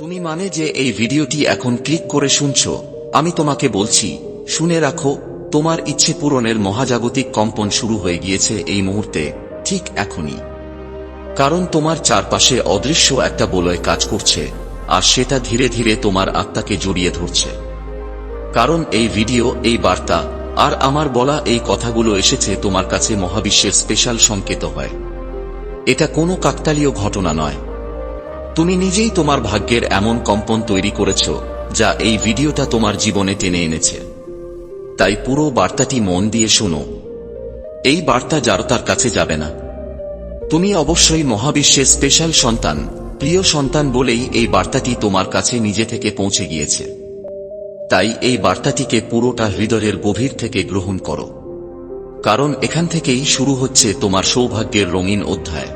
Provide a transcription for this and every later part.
তুমি মানে যে এই ভিডিওটি এখন ক্লিক করে শুনছ? আমি তোমাকে বলছি, শুনে রাখো, তোমার ইচ্ছে পূরণের মহাজাগতিক কম্পন শুরু হয়ে গিয়েছে এই মুহূর্তে, ঠিক এখনই। কারণ তোমার চারপাশে অদৃশ্য একটা বলয় কাজ করছে, আর সেটা ধীরে ধীরে তোমার আত্মাকে জড়িয়ে ধরছে। কারণ এই ভিডিও, এই বার্তা, আর আমার বলা এই কথাগুলো এসেছে তোমার কাছে মহাবিশ্বের স্পেশাল সংকেত হয়। এটা কোনো কাকতালীয় ঘটনা নয়। তুমি নিজেই তোমার ভাগ্যের এমন কম্পন তৈরি করেছ, যা এই ভিডিওটা তোমার জীবনে টেনে এনেছে। তাই পুরো বার্তাটি মন দিয়ে শোনো। এই বার্তা যারতার কাছে যাবে না। তুমি অবশ্যই মহাবিশ্বের স্পেশাল সন্তান, প্রিয় সন্তান বলেই এই বার্তাটি তোমার কাছে নিজে থেকে পৌঁছে গিয়েছে। তাই এই বার্তাটিকে পুরোটা হৃদয়ের গভীর থেকে গ্রহণ করো। কারণ এখান থেকেই শুরু হচ্ছে তোমার সৌভাগ্যের রঙিন অধ্যায়।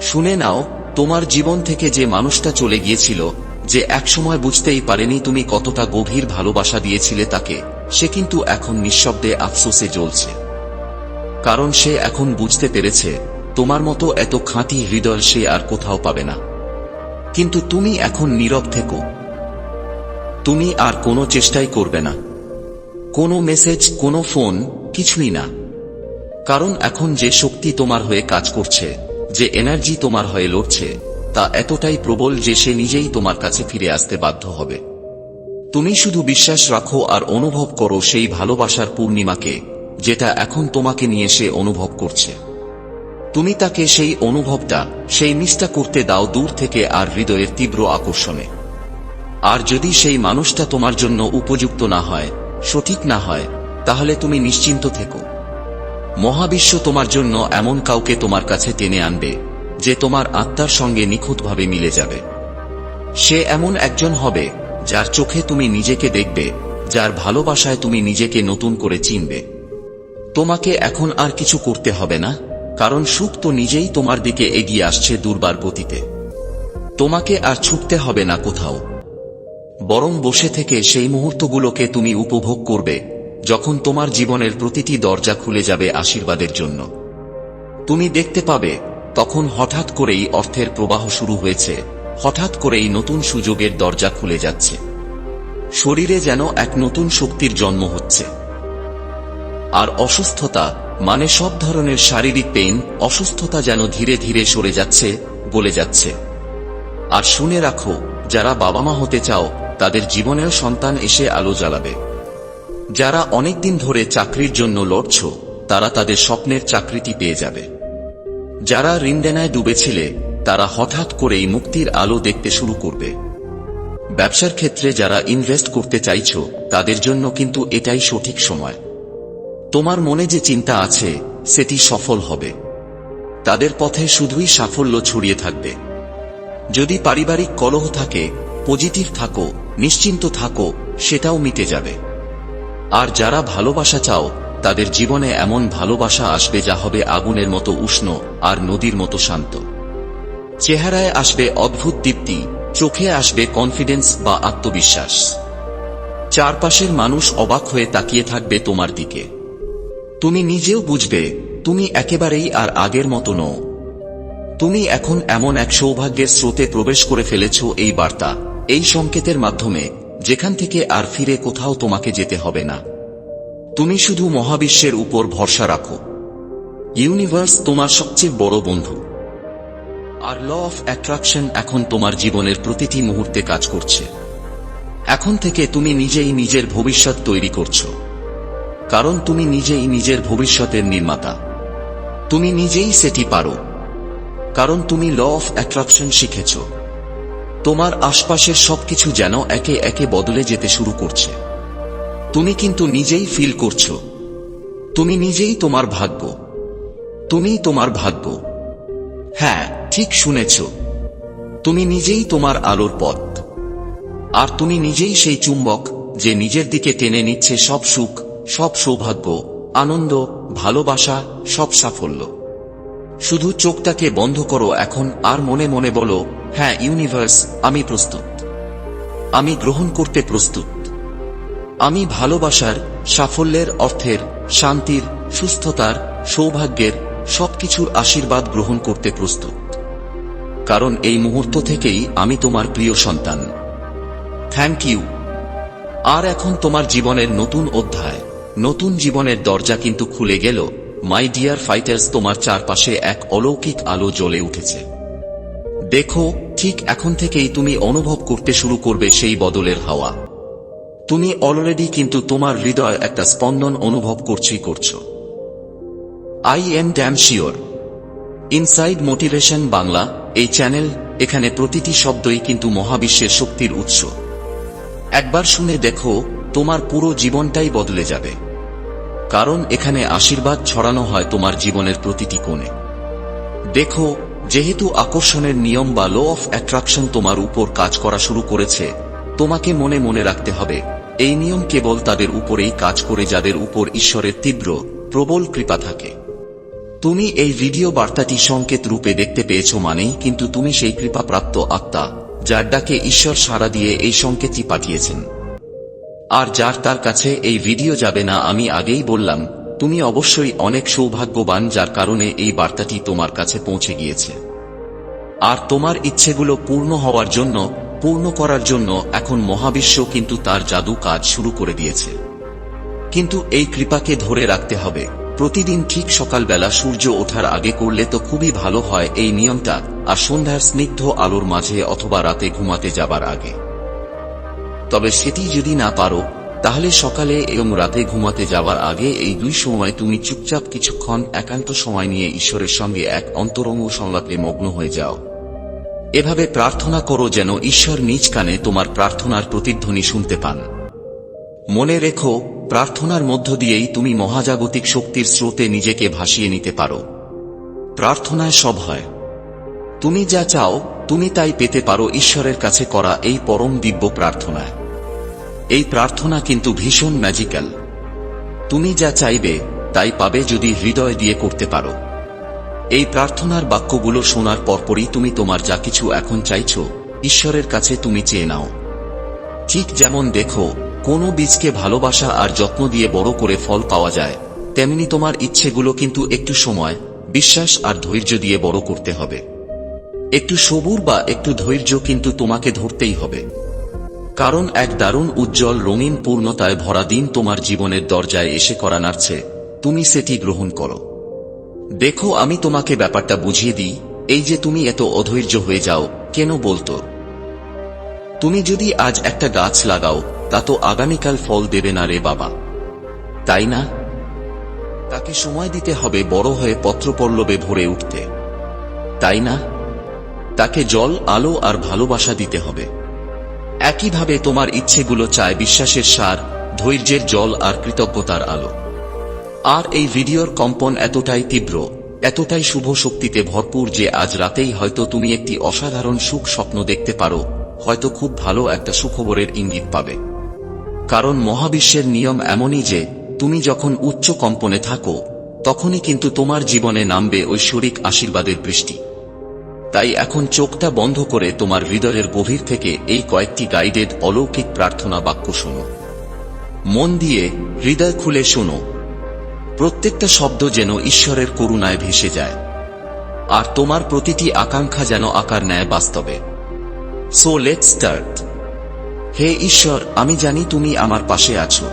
শুনে নাও তোমার জীবন থেকে যে মানুষটা চলে গিয়েছিল, যে একসময় বুঝতেই পারেনি তুমি কতটা গভীর ভালোবাসা দিয়েছিলে তাকে, সে কিন্তু এখন নিঃশব্দে আফসোসে জ্বলছে। কারণ সে এখন বুঝতে পেরেছে, তোমার মতো এত খাঁটি হৃদয় সে আর কোথাও পাবে না। কিন্তু তুমি এখন নীরব থেকো। তুমি আর কোনো চেষ্টাই করবে না। কোনো মেসেজ, কোনো ফোন, কিছুই না। কারণ এখন যে শক্তি তোমার হয়ে কাজ করছে যে এনার্জি তোমার হয়ে লড়ছে, তা এতটাই প্রবল যে সে নিজেই তোমার কাছে ফিরে আসতে বাধ্য হবে। তুমি শুধু বিশ্বাস রাখো আর অনুভব করো সেই ভালোবাসার পূর্ণিমাকে, যেটা এখন তোমাকে নিয়ে সে অনুভব করছে। তুমি তাকে সেই অনুভবটা, সেই মিসটা করতে দাও দূর থেকে আর হৃদয়ের তীব্র আকর্ষণে। আর যদি সেই মানুষটা তোমার জন্য উপযুক্ত না হয়, সঠিক না হয়, তাহলে তুমি নিশ্চিন্ত থেকো। মহাবিশ্ব তোমার জন্য এমন কাউকে তোমার কাছে টেনে আনবে, যে তোমার আত্মার সঙ্গে নিখুঁতভাবে মিলে যাবে। সে এমন একজন হবে, যার চোখে তুমি নিজেকে দেখবে, যার ভালোবাসায় তুমি নিজেকে নতুন করে চিনবে। তোমাকে এখন আর কিছু করতে হবে না, কারণ সুখ তো নিজেই তোমার দিকে এগিয়ে আসছে দুর্বার গতিতে। তোমাকে আর ছুটতে হবে না কোথাও। বরং বসে থেকে সেই মুহূর্তগুলোকে তুমি উপভোগ করবে যখন তোমার জীবনের প্রতিটি দরজা খুলে যাবে আশীর্বাদের জন্য। তুমি দেখতে পাবে, তখন হঠাৎ করেই অর্থের প্রবাহ শুরু হয়েছে, হঠাৎ করেই নতুন সুযোগের দরজা খুলে যাচ্ছে। শরীরে যেন এক নতুন শক্তির জন্ম হচ্ছে। আর অসুস্থতা মানে সব ধরনের শারীরিক পেইন অসুস্থতা যেন ধীরে ধীরে সরে যাচ্ছে গলে যাচ্ছে। আর শুনে রাখো, যারা বাবা মা হতে চাও, তাদের জীবনেও সন্তান এসে আলো জ্বালাবে। যারা অনেকদিন ধরে চাকরির জন্য লড়ছ, তারা তাদের স্বপ্নের চাকরিটি পেয়ে যাবে। যারা ঋণদেনায় ডুবেছিলে, তারা হঠাৎ করেই মুক্তির আলো দেখতে শুরু করবে। ব্যবসার ক্ষেত্রে যারা ইনভেস্ট করতে চাইছ, তাদের জন্য কিন্তু এটাই সঠিক সময়। তোমার মনে যে চিন্তা আছে, সেটি সফল হবে। তাদের পথে শুধুই সাফল্য ছড়িয়ে থাকবে। যদি পারিবারিক কলহ থাকে, পজিটিভ থাকো, নিশ্চিন্ত থাকো, সেটাও মিটে যাবে। আর যারা ভালোবাসা চাও, তাদের জীবনে এমন ভালোবাসা আসবে যা হবে আগুনের মতো উষ্ণ আর নদীর মতো শান্ত। চেহারায় আসবে অদ্ভুত দীপ্তি, চোখে আসবে কনফিডেন্স বা আত্মবিশ্বাস। চারপাশের মানুষ অবাক হয়ে তাকিয়ে থাকবে তোমার দিকে। তুমি নিজেও বুঝবে, তুমি একেবারেই আর আগের মতো নও। তুমি এখন এমন এক সৌভাগ্যের স্রোতে প্রবেশ করে ফেলেছ এই বার্তা, এই সংকেতের মাধ্যমে। যেখান থেকে আর ফিরে কোথাও তোমাকে যেতে হবে না। তুমি শুধু মহাবিশ্বের উপর ভরসা রাখো। ইউনিভার্স তোমার সবচেয়ে বড় বন্ধু। আর ল অফ অ্যাট্রাকশন এখন তোমার জীবনের প্রতিটি মুহূর্তে কাজ করছে। এখন থেকে তুমি নিজেই নিজের ভবিষ্যৎ তৈরি করছ। কারণ তুমি নিজেই নিজের ভবিষ্যতের নির্মাতা। তুমি নিজেই সেটি পারো। কারণ তুমি ল অফ অ্যাট্রাকশন শিখেছ। তোমার আশপাশের সবকিছু যেন একে একে বদলে যেতে শুরু করছে। তুমি কিন্তু নিজেই ফিল করছ। তুমি নিজেই তোমার ভাগ্য। তুমি তোমার ভাগ্য। হ্যাঁ ঠিক শুনেছ। তুমি নিজেই তোমার আলোর পথ। আর তুমি নিজেই সেই চুম্বক যে নিজের দিকে টেনে নিচ্ছে সব সুখ, সব সৌভাগ্য, আনন্দ, ভালোবাসা, সব সাফল্য। শুধু চোখটাকে বন্ধ করো এখন, আর মনে মনে বলো হ্যাঁ ইউনিভার্স আমি প্রস্তুত। আমি গ্রহণ করতে প্রস্তুত। আমি ভালোবাসার, সাফল্যের অর্থের, শান্তির, সুস্থতার, সৌভাগ্যের সবকিছুর আশীর্বাদ গ্রহণ করতে প্রস্তুত। কারণ এই মুহূর্ত থেকেই আমি তোমার প্রিয় সন্তান। থ্যাংক ইউ আর এখন তোমার জীবনের নতুন অধ্যায়, নতুন জীবনের দরজা কিন্তু খুলে গেল। মাই ডিয়ার ফাইটার্স তোমার চারপাশে এক অলৌকিক আলো জ্বলে উঠেছে। দেখো, ঠিক এখন থেকেই তুমি অনুভব করতে শুরু করবে সেই বদলের হাওয়া। তুমি অলরেডি কিন্তু তোমার হৃদয় একটা স্পন্দন অনুভব করছি, করছ। I am damn sure inside motivation Bangla এই চ্যানেল এখানে প্রতিটি শব্দই কিন্তু মহাবিশ্বের শক্তির উৎস। একবার শুনে দেখো, তোমার পুরো জীবনটাই বদলে যাবে। কারণ এখানে আশীর্বাদ ছড়ানো হয় তোমার জীবনের প্রতিটি কোণে। দেখো, যেহেতু আকর্ষণের নিয়ম বা লো অফ অ্যাট্রাকশন তোমার উপর কাজ করা শুরু করেছে, তোমাকে মনে মনে রাখতে হবে, এই নিয়ম কেবল তাদের উপরেই কাজ করে যাদের উপর ঈশ্বরের তীব্র, প্রবল কৃপা থাকে। তুমি এই ভিডিও বার্তাটি সংকেত রূপে দেখতে পেয়েছ মানেই কিন্তু তুমি সেই কৃপাপ্রাপ্ত আত্মা, যার ডাকে ঈশ্বর সাড়া দিয়ে এই সংকেতই পাঠিয়েছেন। আর যার তার কাছে এই ভিডিও যাবে না আমি আগেই বললাম, তুমি অবশ্যই অনেক সৌভাগ্যবান যার কারণে এই বার্তাটি তোমার কাছে পৌঁছে গিয়েছে। আর তোমার ইচ্ছেগুলো পূর্ণ হওয়ার জন্য, পূর্ণ করার জন্য এখন মহাবিশ্ব কিন্তু তার জাদু কাজ শুরু করে দিয়েছে। কিন্তু এই কৃপাকে ধরে রাখতে হবে। প্রতিদিন ঠিক সকালবেলা সূর্য ওঠার আগে করলে তো খুবই ভালো হয় এই নিয়মটা, আর সন্ধ্যার স্নিগ্ধ আলোর মাঝে অথবা রাতে ঘুমাতে যাবার আগে। তবে সেটি যদি না পারো, তাহলে সকালে এবং রাতে ঘুমাতে যাওয়ার আগে এই দুই সময় তুমি চুপচাপ কিছুক্ষণ একান্ত সময় নিয়ে ঈশ্বরের সঙ্গে এক অন্তরঙ্গ সংলাপে মগ্ন হয়ে যাও। এভাবে প্রার্থনা করো যেন ঈশ্বর নিজ কানে তোমার প্রার্থনার প্রতিধ্বনি শুনতে পান। মনে রেখো, প্রার্থনার মধ্য দিয়েই তুমি মহাজাগতিক শক্তির স্রোতে নিজেকে ভাসিয়ে নিতে পারো। প্রার্থনায় সব হয়। তুমি যা চাও, তুমি তাই পেতে পারো ঈশ্বরের কাছে করা এই পরম দিব্য প্রার্থনায়। এই প্রার্থনা কিন্তু ভীষণ ম্যাজিক্যাল তুমি যা চাইবে, তাই পাবে যদি হৃদয় দিয়ে করতে পারো। এই প্রার্থনার বাক্যগুলো শোনার পরপরই তুমি তোমার যা কিছু এখন চাইছ, ঈশ্বরের কাছে তুমি চেয়ে নাও। ঠিক যেমন দেখো, কোনো বীজকে ভালোবাসা আর যত্ন দিয়ে বড় করে ফল পাওয়া যায়, তেমনি তোমার ইচ্ছেগুলো কিন্তু একটু সময়, বিশ্বাস আর ধৈর্য দিয়ে বড় করতে হবে। একটু সবুর বা একটু ধৈর্য কিন্তু তোমাকে ধরতেই হবে। কারণ এক দারুণ উজ্জ্বল রঙিন পূর্ণতায় ভরা দিন তোমার জীবনের দরজায় এসে করা নাড়ছে। তুমি সেটি গ্রহণ করো। দেখো, আমি তোমাকে ব্যাপারটা বুঝিয়ে দিই। এই যে তুমি এত অধৈর্য হয়ে যাও, কেন বলতো? তুমি যদি আজ একটা গাছ লাগাও, তা তো আগামীকাল ফল দেবে না রে বাবা। তাই না? তাকে সময় দিতে হবে বড় হয়ে পত্রপল্লবে ভরে উঠতে। তাই না? তাকে জল, আলো আর ভালোবাসা দিতে হবে। একইভাবে তোমার ইচ্ছেগুলো চায় বিশ্বাসের সার, ধৈর্যের জল আর কৃতজ্ঞতার আলো। আর এই ভিডিওর কম্পন এতটাই তীব্র, এতটাই শুভ শক্তিতে ভরপুর যে আজ রাতেই হয়তো তুমি একটি অসাধারণ সুখ স্বপ্ন দেখতে পারো, হয়তো খুব ভালো একটা সুখবরের ইঙ্গিত পাবে। কারণ মহাবিশ্বের নিয়ম এমনই যে, তুমি যখন উচ্চ কম্পনে থাকো, তখনই কিন্তু তোমার জীবনে নামবে ঐশ্বরিক আশীর্বাদের বৃষ্টি। তাই এখন চোখটা বন্ধ করে তোমার হৃদয়ের গভীর থেকে এই কয়েকটি গাইডেড অলৌকিক প্রার্থনা বাক্য শোনো। মন দিয়ে হৃদয় খুলে শোনো। প্রত্যেকটা শব্দ যেন ঈশ্বরের করুণায় ভেসে যায়। আর তোমার প্রতিটি আকাঙ্ক্ষা যেন আকার নেয় বাস্তবে। সো লেট স্টার্ট হে ঈশ্বর, আমি জানি তুমি আমার পাশে আছো।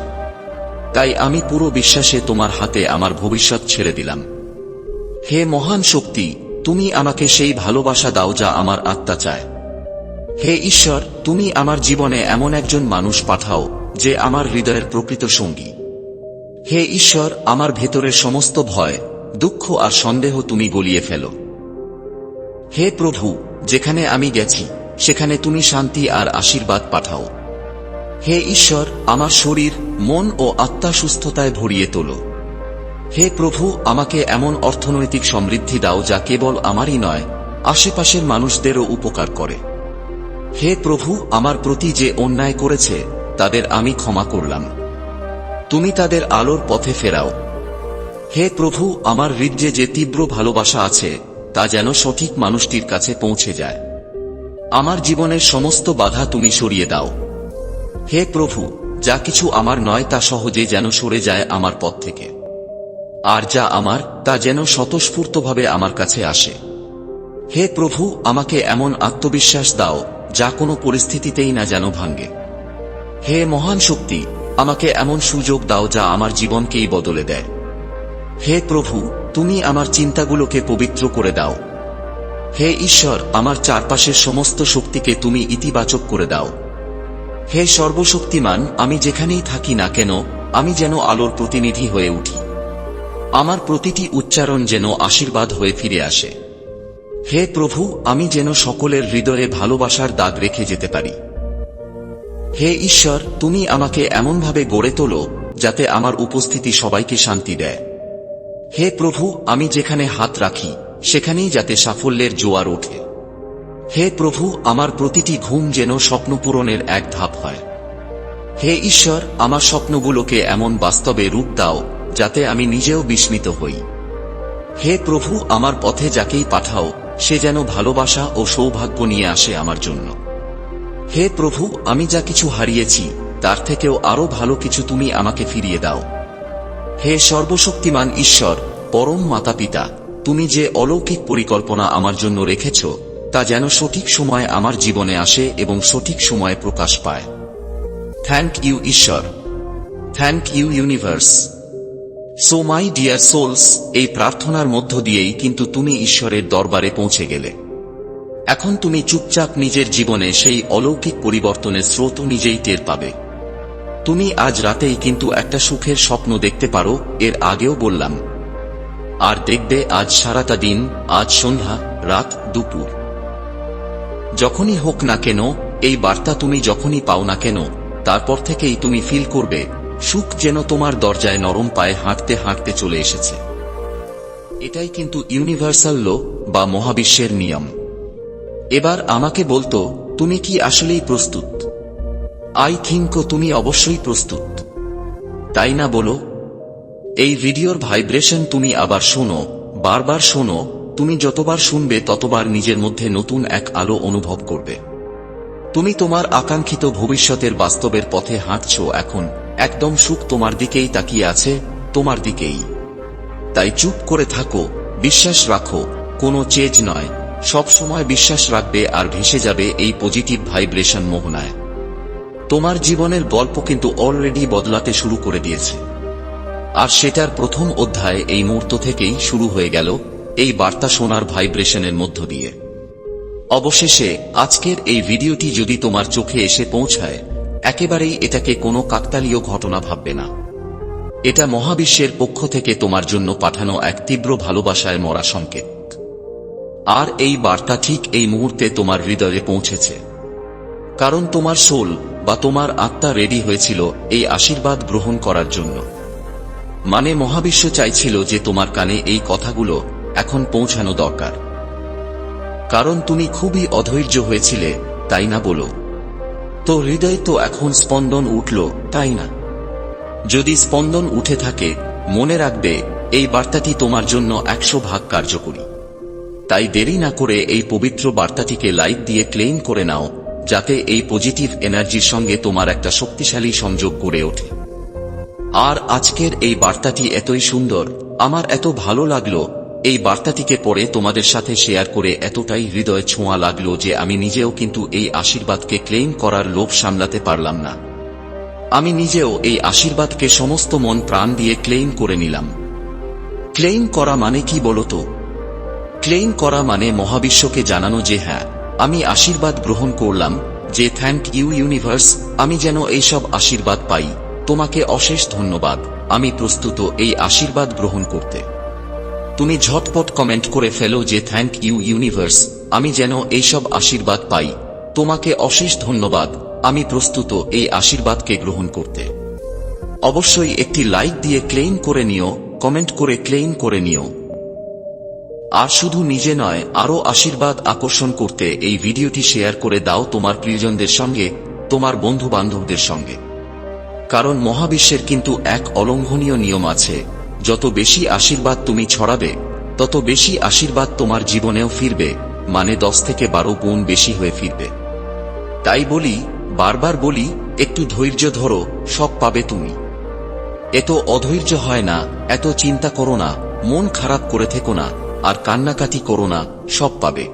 তাই আমি পুরো বিশ্বাসে তোমার হাতে আমার ভবিষ্যৎ ছেড়ে দিলাম। হে মহান শক্তি তুমি আমাকে সেই ভালোবাসা দাও যা আমার আত্মা চায়। হে ঈশ্বর, তুমি আমার জীবনে এমন একজন মানুষ পাঠাও, যে আমার হৃদয়ের প্রকৃত সঙ্গী। হে ঈশ্বর, আমার ভেতরের সমস্ত ভয়, দুঃখ আর সন্দেহ তুমি গলিয়ে ফেলো। হে প্রভু, যেখানে আমি গেছি, সেখানে তুমি শান্তি আর আশীর্বাদ পাঠাও। হে ঈশ্বর, আমার শরীর, মন ও আত্মা সুস্থতায় ভরিয়ে তোলো। হে প্রভু, আমাকে এমন অর্থনৈতিক সমৃদ্ধি দাও যা কেবল আমারই নয়, আশেপাশের মানুষদেরও উপকার করে। হে প্রভু, আমার প্রতি যে অন্যায় করেছে, তাদের আমি ক্ষমা করলাম। তুমি তাদের আলোর পথে ফেরাও। হে প্রভু, আমার হৃদয়ে যে তীব্র ভালোবাসা আছে, তা যেন সঠিক মানুষটির কাছে পৌঁছে যায়। আমার জীবনের সমস্ত বাধা তুমি সরিয়ে দাও। হে প্রভু, যা কিছু আমার নয় তা সহজে যেন সরে যায় আমার পথ থেকে। আর যা আমার, তা যেন স্বতঃস্ফূর্তভাবে আমার কাছে আসে। হে প্রভু, আমাকে এমন আত্মবিশ্বাস দাও, যা কোনো পরিস্থিতিতেই না যেন ভাঙ্গে। হে মহান শক্তি, আমাকে এমন সুযোগ দাও, যা আমার জীবনকেই বদলে দেয়। হে প্রভু, তুমি আমার চিন্তাগুলোকে পবিত্র করে দাও। হে ঈশ্বর, আমার চারপাশের সমস্ত শক্তিকে তুমি ইতিবাচক করে দাও। হে সর্বশক্তিমান, আমি যেখানেই থাকি না কেন, আমি যেন আলোর প্রতিনিধি হয়ে উঠি। আমার প্রতিটি উচ্চারণ যেন আশীর্বাদ হয়ে ফিরে আসে। হে প্রভু, আমি যেন সকলের হৃদয়ে ভালোবাসার দাগ রেখে যেতে পারি। হে ঈশ্বর, তুমি আমাকে এমনভাবে গড়ে তোলো যাতে আমার উপস্থিতি সবাইকে শান্তি দেয়। হে প্রভু, আমি যেখানে হাত রাখি, সেখানেই যাতে সাফল্যের জোয়ার ওঠে। হে প্রভু, আমার প্রতিটি ঘুম যেন স্বপ্ন পূরণের এক ধাপ হয়। হে ঈশ্বর, আমার স্বপ্নগুলোকে এমন বাস্তবে রূপ দাও যাতে আমি নিজেও বিস্মিত হই। হে প্রভু, আমার পথে যাকেই পাঠাও, সে যেন ভালোবাসা ও সৌভাগ্য নিয়ে আসে আমার জন্য। হে প্রভু, আমি যা কিছু হারিয়েছি, তার থেকেও আরও ভালো কিছু তুমি আমাকে ফিরিয়ে দাও। হে সর্বশক্তিমান ঈশ্বর, পরম মাতা পিতা তুমি যে অলৌকিক পরিকল্পনা আমার জন্য রেখেছ, তা যেন সঠিক সময় আমার জীবনে আসে এবং সঠিক সময়ে প্রকাশ পায়। থ্যাংক ইউ ঈশ্বর। Thank you universe so my dear souls এই প্রার্থনার মধ্য দিয়েই কিন্তু তুমি ঈশ্বরের দরবারে পৌঁছে গেলে। এখন তুমি চুপচাপ নিজের জীবনে সেই অলৌকিক পরিবর্তনের স্রোত নিজেই টের পাবে। তুমি আজ রাতেই কিন্তু একটা সুখের স্বপ্ন দেখতে পারো, এর আগেও বললাম। আর দেখবে আজ সারাটা দিন, আজ সন্ধ্যা, রাত, দুপুর। যখনই হোক না কেন, এই বার্তা তুমি যখনই পাও না কেন, তারপর থেকেই তুমি ফিল করবে সুখ যেন তোমার দরজায় নরম পায়ে হাঁটতে হাঁটতে চলে এসেছে। এটাই কিন্তু ইউনিভার্সাল লো বা মহাবিশ্বের নিয়ম। এবার আমাকে বলতো, তুমি কি আসলেই প্রস্তুত? আই থিঙ্ক তুমি অবশ্যই প্রস্তুত। তাই না বলো? এই ভিডিওর ভাইব্রেশন তুমি আবার শোনো, বারবার শোনো, তুমি যতবার শুনবে ততবার নিজের মধ্যে নতুন এক আলো অনুভব করবে। তুমি তোমার আকাঙ্ক্ষিত ভবিষ্যতের বাস্তবের পথে হাঁটছ এখন একদম সুখ তোমার দিকেই তাকিয়ে আছে, তোমার দিকেই। তাই চুপ করে থাকো, বিশ্বাস রাখো, কোনো চেজ নয়। সব সময় বিশ্বাস রাখবে আর ভেসে যাবে এই পজিটিভ ভাইব্রেশন মোহনায়। তোমার জীবনের গল্প কিন্তু অলরেডি বদলাতে শুরু করে দিয়েছে। আর সেটার প্রথম অধ্যায় এই মুহূর্ত থেকেই শুরু হয়ে গেল এই বার্তা শোনার ভাইব্রেশনের মধ্য দিয়ে। অবশেষে, আজকের এই ভিডিওটি যদি তোমার চোখে এসে পৌঁছায় একেবারেই এটাকে কোনো কাকতালীয় ঘটনা ভাববে না। এটা মহাবিশ্বের পক্ষ থেকে তোমার জন্য পাঠানো এক তীব্র ভালোবাসায় মরা সংকেত। আর এই বার্তা ঠিক এই মুহূর্তে তোমার হৃদয়ে পৌঁছেছে। কারণ তোমার সোল বা তোমার আত্মা রেডি হয়েছিল এই আশীর্বাদ গ্রহণ করার জন্য। মানে মহাবিশ্ব চাইছিল যে তোমার কানে এই কথাগুলো এখন পৌঁছানো দরকার। কারণ তুমি খুবই অধৈর্য হয়েছিলে, তাই না বলো? তো হৃদয় তো এখন স্পন্দন উঠল, তাই না? যদি স্পন্দন উঠে থাকে, মনে রাখবে, এই বার্তাটি তোমার জন্য একশো ভাগ কার্যকরী। তাই দেরি না করে এই পবিত্র বার্তাটিকে লাইক দিয়ে ক্লেম করে নাও, যাতে এই পজিটিভ এনার্জির সঙ্গে তোমার একটা শক্তিশালী সংযোগ গড়ে ওঠে। আর আজকের এই বার্তাটি এতই সুন্দর, আমার এত ভালো লাগল এই বার্তাটিকে পরে তোমাদের সাথে শেয়ার করে এতটাই হৃদয় ছোঁয়া লাগল যে আমি নিজেও কিন্তু এই আশীর্বাদকে ক্লেম করার লোভ সামলাতে পারলাম না। আমি নিজেও এই আশীর্বাদকে সমস্ত মন প্রাণ দিয়ে ক্লেম করে নিলাম। ক্লেম করা মানে কি বলতো? ক্লেম করা মানে মহাবিশ্বকে জানানো যে হ্যাঁ আমি আশীর্বাদ গ্রহণ করলাম, যে থ্যাংক ইউ ইউনিভার্স, আমি যেন এইসব আশীর্বাদ পাই। তোমাকে অশেষ ধন্যবাদ। আমি প্রস্তুত এই আশীর্বাদ গ্রহণ করতে। তুমি ঝটপট কমেন্ট করে ফেলো যে থ্যাংক ইউ ইউনিভার্স আমি যেন এইসব আশীর্বাদ পাই। তোমাকে অশেষ ধন্যবাদ। আমি প্রস্তুত এই আশীর্বাদকে গ্রহণ করতে। অবশ্যই একটি লাইক দিয়ে ক্লেম করে নিও কমেন্ট করে ক্লেম করে নিও। আর শুধু নিজে নয়, আরও আশীর্বাদ আকর্ষণ করতে এই ভিডিওটি শেয়ার করে দাও তোমার প্রিয়জনদের সঙ্গে, তোমার বন্ধু বান্ধবদের সঙ্গে। কারণ মহাবিশ্বের কিন্তু এক অলঙ্ঘনীয় নিয়ম আছে। যত বেশি আশীর্বাদ তুমি ছড়াবে, তত বেশি আশীর্বাদ তোমার জীবনেও ফিরবে মানে দশ থেকে বারো গুণ বেশি হয়ে ফিরবে। তাই বলি, বারবার বলি, একটু ধৈর্য ধরো, সব পাবে তুমি। এত অধৈর্য হয় না, এত চিন্তা করো না, মন খারাপ করে থেকো না, আর কান্নাকাটি করো না, সব পাবে।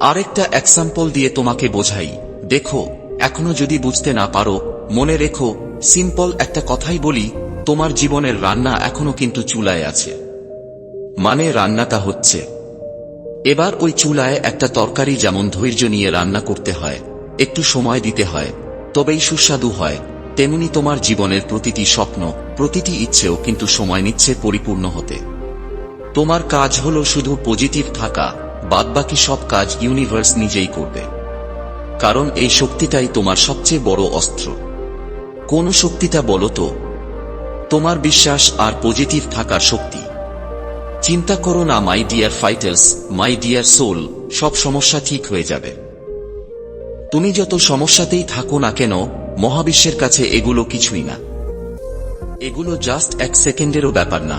আরেকটা এক্সাম্পল দিয়ে তোমাকে বোঝাই, দেখো, এখনও যদি বুঝতে না পারো, মনে রেখো সিম্পল একটা কথাই বলি তোমার জীবনের রান্না এখনও কিন্তু চুলায় আছে। মানে রান্নাটা হচ্ছে। এবার ওই চুলায় একটা তরকারি যেমন ধৈর্য নিয়ে রান্না করতে হয়, একটু সময় দিতে হয়, তবেই সুস্বাদু হয়, তেমনি তোমার জীবনের প্রতিটি স্বপ্ন, প্রতিটি ইচ্ছেও কিন্তু সময় নিচ্ছে পরিপূর্ণ হতে। তোমার কাজ হলো শুধু পজিটিভ থাকা, বাদবাকি সব কাজ ইউনিভার্স নিজেই করবে। কারণ এই শক্তিটাই তোমার সবচেয়ে বড় অস্ত্র। কোন শক্তিটা বলো তো তোমার বিশ্বাস আর পজিটিভ থাকার শক্তি। চিন্তা করো না my dear fighters my dear soul সব সমস্যা ঠিক হয়ে যাবে। তুমি যত সমস্যাতেই থাকো না কেন, মহাবিশ্বের কাছে এগুলো কিছুই না। এগুলো জাস্ট এক সেকেন্ডেরও ব্যাপার না।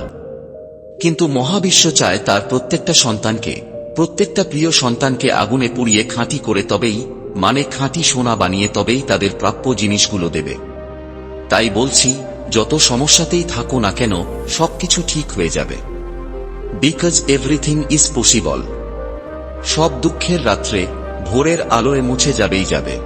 কিন্তু মহাবিশ্ব চায় তার প্রত্যেকটা সন্তানকে, প্রত্যেকটা প্রিয় সন্তানকে আগুনে পুড়িয়ে খাঁটি করে তবেই মানে খাঁটি সোনা বানিয়ে তবেই তাদের প্রাপ্য জিনিসগুলো দেবে। তাই বলছি যত সমস্যাতেই থাকো না কেন, সবকিছু ঠিক হয়ে যাবে। বিকজ এভরিথিং ইজ পসিবল সব দুঃখের রাত্রে ভোরের আলোয় মুছে যাবেই যাবে।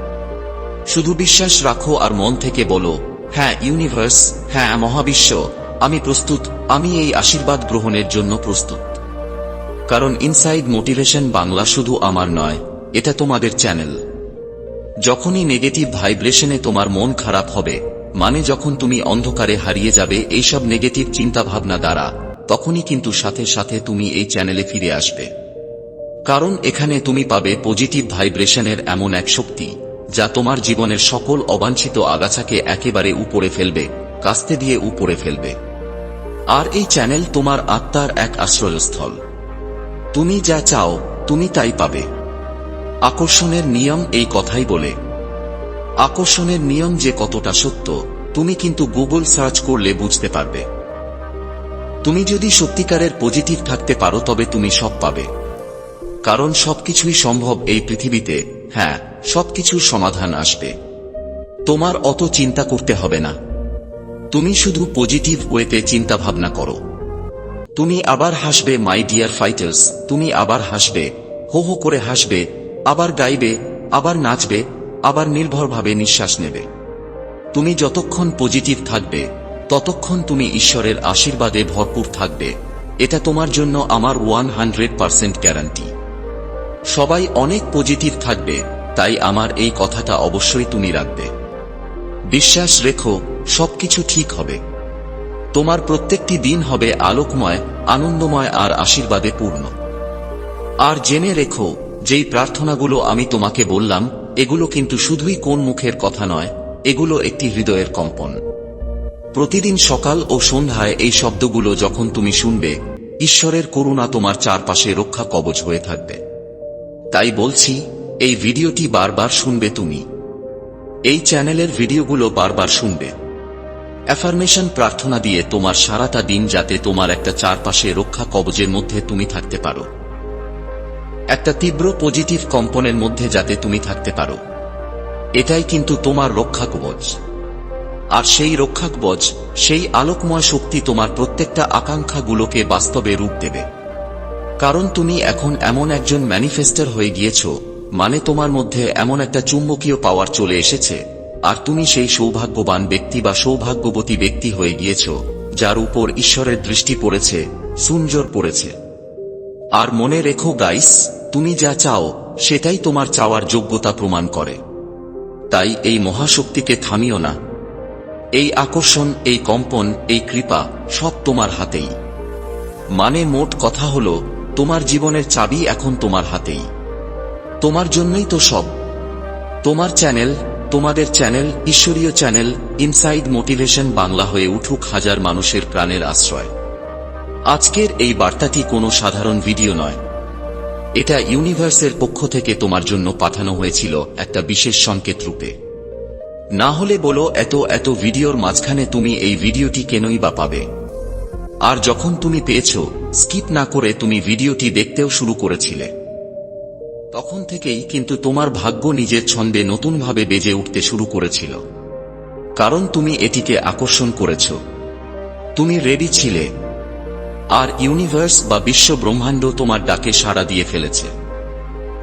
শুধু বিশ্বাস রাখো আর মন থেকে বলো হ্যাঁ ইউনিভার্স হ্যাঁ মহাবিশ্ব, আমি প্রস্তুত, আমি এই আশীর্বাদ গ্রহণের জন্য প্রস্তুত। কারণ ইনসাইড মোটিভেশন বাংলা শুধু আমার নয়, এটা তোমাদের চ্যানেল যখনই নেগেটিভ ভাইব্রেশনে তোমার মন খারাপ হবে মানে যখন তুমি অন্ধকারে হারিয়ে যাবে এইসব নেগেটিভ চিন্তাভাবনা দ্বারা, তখনই কিন্তু সাথে সাথে তুমি এই চ্যানেলে ফিরে আসবে। কারণ এখানে তুমি পাবে পজিটিভ ভাইব্রেশনের এমন এক শক্তি, যা তোমার জীবনের সকল অবাঞ্ছিত আগাছাকে একেবারে উপরে ফেলবে, কাস্তে দিয়ে উপরে ফেলবে। আর এই চ্যানেল তোমার আত্মার এক আশ্রয়স্থল। তুমি যা চাও, তুমি তাই পাবে। আকর্ষণের নিয়ম এই কথাই বলে আকর্ষণের নিয়ম যে কতটা সত্য, তুমি কিন্তু গুগল সার্চ করলে বুঝতে পারবে। তুমি যদি সত্যিকারের পজিটিভ থাকতে পারো, তবে তুমি সব পাবে। কারণ সবকিছুই সম্ভব এই পৃথিবীতে হ্যাঁ সবকিছুর সমাধান আসবে। তোমার অত চিন্তা করতে হবে না। তুমি শুধু পজিটিভ ওয়েতে চিন্তা ভাবনা করো। তুমি আবার হাসবে মাই ডিয়ার ফাইটার্স তুমি আবার হাসবে, হো হো করে হাসবে, আবার গাইবে, আবার নাচবে আবার নির্ভরভাবে নিঃশ্বাস নেবে। তুমি যতক্ষণ পজিটিভ থাকবে, ততক্ষণ তুমি ঈশ্বরের আশীর্বাদে ভরপুর থাকবে। এটা তোমার জন্য আমার ওয়ান হান্ড্রেড পার্সেন্ট গ্যারান্টি সবাই অনেক পজিটিভ থাকবে, তাই আমার এই কথাটা অবশ্যই তুমি রাখবে। বিশ্বাস রেখো, সবকিছু ঠিক হবে। তোমার প্রত্যেকটি দিন হবে আলোকময়, আনন্দময় আর আশীর্বাদে পূর্ণ। আর জেনে রেখো, যেই প্রার্থনাগুলো আমি তোমাকে বললাম এগুলো কিন্তু শুধুই কোন মুখের কথা নয়, এগুলো একটি হৃদয়ের কম্পন। প্রতিদিন সকাল ও সন্ধ্যায় এই শব্দগুলো যখন তুমি শুনবে, ঈশ্বরের করুণা তোমার চারপাশে রক্ষা কবচ হয়ে থাকবে। তাই বলছি, এই ভিডিওটি বারবার শুনবে তুমি। এই চ্যানেলের ভিডিওগুলো বারবার শুনবে। অ্যাফার্মেশন প্রার্থনা দিয়ে তোমার সারাটা দিন যাতে তোমার একটা চারপাশে রক্ষা কবজের মধ্যে তুমি থাকতে পারো। একটা তীব্র পজিটিভ কম্পনের মধ্যে যাতে তুমি থাকতে পারো। এটাই কিন্তু তোমার রক্ষা কবচ আর সেই রক্ষা কবচ সেই আলোকময় শক্তি তোমার প্রত্যেকটা আকাঙ্ক্ষাগুলোকে বাস্তবে রূপ দেবে। কারণ তুমি এখন এমন একজন ম্যানিফেস্টার হয়ে গিয়েছ মানে তোমার মধ্যে এমন একটা চুম্বকীয় পাওয়ার চলে এসেছে, আর তুমি সেই সৌভাগ্যবান ব্যক্তি বা সৌভাগ্যবতী ব্যক্তি হয়ে গিয়েছ, যার উপর ঈশ্বরের দৃষ্টি পড়েছে সুঞ্জর পড়েছে। আর মনে রেখো, গাইস তুমি যা চাও, সেটাই তোমার চাওয়ার যোগ্যতা প্রমাণ করে। তাই এই মহাশক্তিকে থামিও না। এই আকর্ষণ, এই কম্পন, এই কৃপা সব তোমার হাতেই। মানে মোট কথা হল, তোমার জীবনের চাবি এখন তোমার হাতেই। তোমার জন্যই তো সব। তোমার চ্যানেল, তোমাদের চ্যানেল, ঈশ্বরীয় চ্যানেল, ইনসাইড মোটিভেশন বাংলা হয়ে উঠুক হাজার মানুষের প্রাণের আশ্রয়। আজকের এই বার্তাটি কোনো সাধারণ ভিডিও নয়। এটা ইউনিভার্সের পক্ষ থেকে তোমার জন্য পাঠানো হয়েছিল একটা বিশেষ সংকেত রূপে। না হলে বলো, এত এত ভিডিওর মাঝখানে তুমি এই ভিডিওটি কেনই বা পাবে? আর যখন তুমি পেয়েছ, স্কিপ না করে তুমি ভিডিওটি দেখতেও শুরু করেছিলে। তখন থেকেই কিন্তু তোমার ভাগ্য নিজের ছন্দে নতুনভাবে বেজে উঠতে শুরু করেছিল। কারণ তুমি এটিকে আকর্ষণ করেছ। তুমি রেডি ছিলে। আর ইউনিভার্স বা বিশ্ব ব্রহ্মাণ্ড তোমার ডাকে সাড়া দিয়ে ফেলেছে।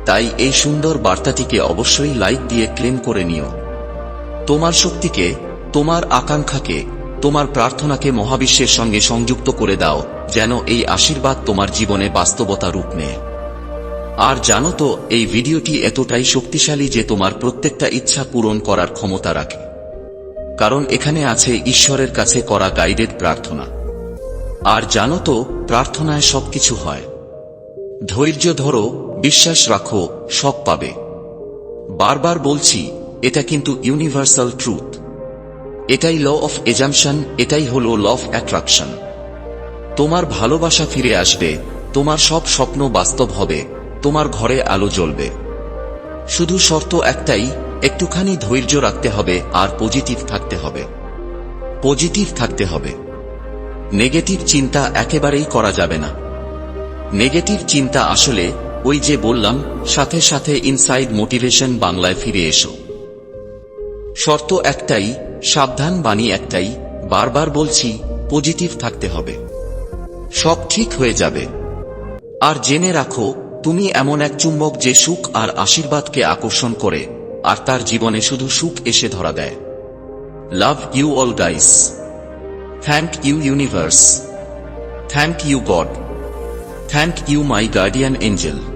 তাই এই সুন্দর বার্তাটিকে অবশ্যই লাইক দিয়ে ক্লেম করে নিও। তোমার শক্তিকে, তোমার আকাঙ্ক্ষাকে, তোমার প্রার্থনাকে মহাবিশ্বের সঙ্গে সংযুক্ত করে দাও, যেন এই আশীর্বাদ তোমার জীবনে বাস্তবতা রূপ নেয়। আর জানো তো, এই ভিডিওটি এতটাই শক্তিশালী যে তোমার প্রত্যেকটা ইচ্ছা পূরণ করার ক্ষমতা রাখে। কারণ এখানে আছে ঈশ্বরের কাছে করা গাইডেড প্রার্থনা। আর জানো তো, প্রার্থনায় সবকিছু হয়। ধৈর্য ধরো, বিশ্বাস রাখো, সব পাবে। বারবার বলছি, এটা কিন্তু ইউনিভার্সাল ট্রুথ এটাই ল অফ এজামশন এটাই হল ল অফ অ্যাট্রাকশন তোমার ভালোবাসা ফিরে আসবে, তোমার সব স্বপ্ন বাস্তব হবে, তোমার ঘরে আলো জ্বলবে। শুধু শর্ত একটাই, একটুখানি ধৈর্য রাখতে হবে আর পজিটিভ থাকতে হবে। পজিটিভ থাকতে হবে। নেগেটিভ চিন্তা একেবারেই করা যাবে না। নেগেটিভ চিন্তা আসলে ওই যে বললাম, সাথে সাথে ইনসাইড মোটিভেশন বাংলায় ফিরে এসো। শর্ত একটাই, সাবধান বাণী একটাই, বারবার বলছি পজিটিভ থাকতে হবে। সব ঠিক হয়ে যাবে। আর জেনে রাখো, তুমি এমন এক চুম্বক যে সুখ আর আশীর্বাদকে আকর্ষণ করে, আর তার জীবনে শুধু সুখ এসে ধরা দেয়। Love you all guys Thank you universe. Thank you God. Thank you my guardian angel.